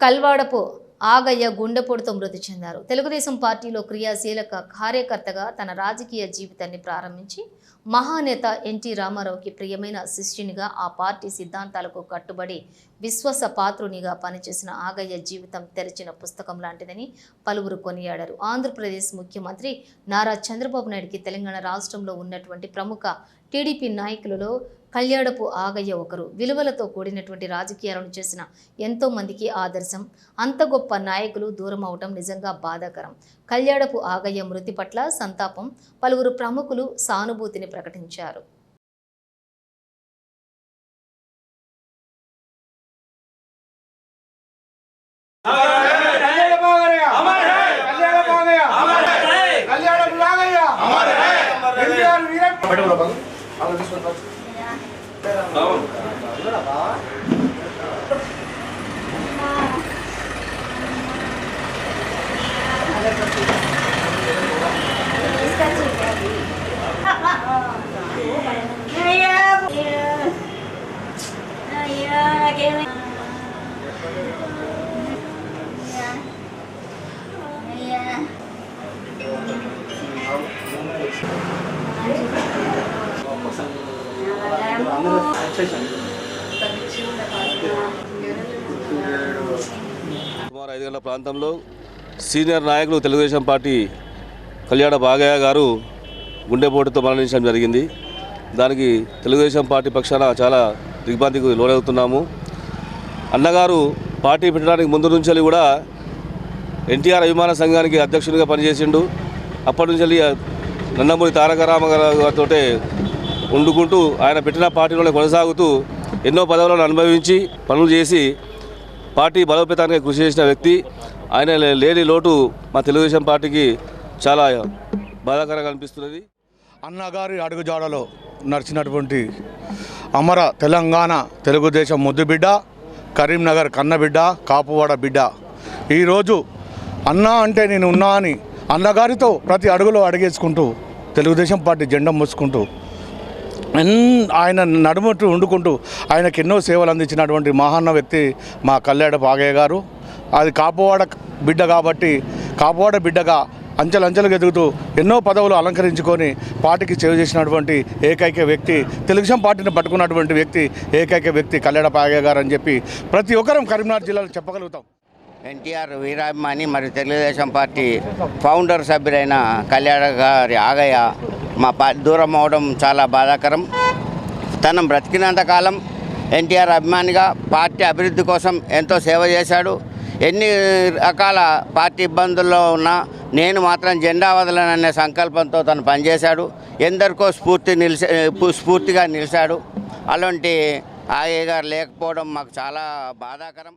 కల్వాడపు ఆగయ్య గుండెపోటుతో మృతి చెందారు. తెలుగుదేశం పార్టీలో క్రియాశీలక కార్యకర్తగా తన రాజకీయ జీవితాన్ని ప్రారంభించి మహానేత ఎన్టీ రామారావుకి ప్రియమైన శిష్యునిగా ఆ పార్టీ సిద్ధాంతాలకు కట్టుబడి విశ్వాస పాత్రునిగా పనిచేసిన ఆగయ్య జీవితం తెరిచిన పుస్తకం లాంటిదని పలువురు కొనియాడారు. ఆంధ్రప్రదేశ్ ముఖ్యమంత్రి నారా చంద్రబాబు నాయుడికి తెలంగాణ రాష్ట్రంలో ఉన్నటువంటి ప్రముఖ టీడీపీ నాయకులలో కళ్యాణపు ఆగయ్య ఒకరు. విలువలతో కూడినటువంటి రాజకీయాలను చేసిన ఎంతో మందికి ఆదర్శం. అంత గొప్ప నాయకులు దూరం అవటం నిజంగా బాధాకరం. కళ్యాణపు ఆగయ్య మృతి పట్ల సంతాపం. పలువురు ప్రముఖులు సానుభూతిని ప్రకటించారు. పట్టుకోరా I'll just one touch. Oh. Iya, iya, iya, iya, సుమారు ఐదు గంటల ప్రాంతంలో సీనియర్ నాయకులు తెలుగుదేశం పార్టీ కళ్యాణ బాగయ్య గారు గుండెపోటుతో మరణించడం జరిగింది. దానికి తెలుగుదేశం పార్టీ పక్షాన చాలా దిగ్భ్రాంతికి లోనవుతున్నాము. అన్నగారు పార్టీ పెట్టడానికి ముందు నుంచి కూడా ఎన్టీఆర్ అభిమాన సంఘానికి అధ్యక్షునిగా పనిచేసిండు. అప్పటి నుంచి నందమూరి తారక రామారావు గారితో వండుకుంటూ ఆయన పెట్టిన పార్టీలోనే కొనసాగుతూ ఎన్నో పదవులను అనుభవించి పనులు చేసి పార్టీ బలోపేతానికి కృషి చేసిన వ్యక్తి. ఆయన లేని లోటు మా తెలుగుదేశం పార్టీకి చాలా బాధాకరంగా అనిపిస్తున్నది. అన్నగారి అడుగుజాడలో నడిచినటువంటి అమర తెలంగాణ తెలుగుదేశం ముద్దుబిడ్డ కరీంనగర్ కన్నబిడ్డ కాపువాడ బిడ్డ. ఈరోజు అన్నా అంటే నేను ఉన్నా అని అన్నగారితో ప్రతి అడుగులో అడిగేసుకుంటూ తెలుగుదేశం పార్టీ జెండా మోసుకుంటూ ఆయన నడుముట్టు వండుకుంటూ ఆయనకు ఎన్నో సేవలు అందించినటువంటి మహాన్న వ్యక్తి మా కళ్యాణ పాగయ్య గారు. అది కాపువాడ బిడ్డ కాబట్టి కాపువాడ బిడ్డగా అంచెలంచెలుగా ఎదుగుతూ ఎన్నో పదవులు అలంకరించుకొని పార్టీకి సేవ చేసినటువంటి ఏకైక వ్యక్తి తెలుగుదేశం పార్టీని పట్టుకున్నటువంటి వ్యక్తి ఏకైక వ్యక్తి కళ్యాణ పాగయ్య గారు అని చెప్పి ప్రతి ఒక్కరం కరీంనగర్ జిల్లాలో చెప్పగలుగుతాం. ఎన్టీఆర్ వీరాభిమాని మరియు తెలుగుదేశం పార్టీ ఫౌండర్ సభ్యులైన కళ్యాణ గారి ఆగయ్య మా పార్టీ దూరం అవడం చాలా బాధాకరం. తను బ్రతికినంత కాలం ఎన్టీఆర్ అభిమానిగా పార్టీ అభివృద్ధి కోసం ఎంతో సేవ చేశాడు. ఎన్ని రకాల పార్టీ ఇబ్బందుల్లో ఉన్నా నేను మాత్రం జెండా వదలననే సంకల్పంతో తను పనిచేశాడు. ఎందరికో స్ఫూర్తి నిలిచే స్ఫూర్తిగా నిలిచాడు అలాంటి ఆగయ్య గారు లేకపోవడం మాకు చాలా బాధాకరం.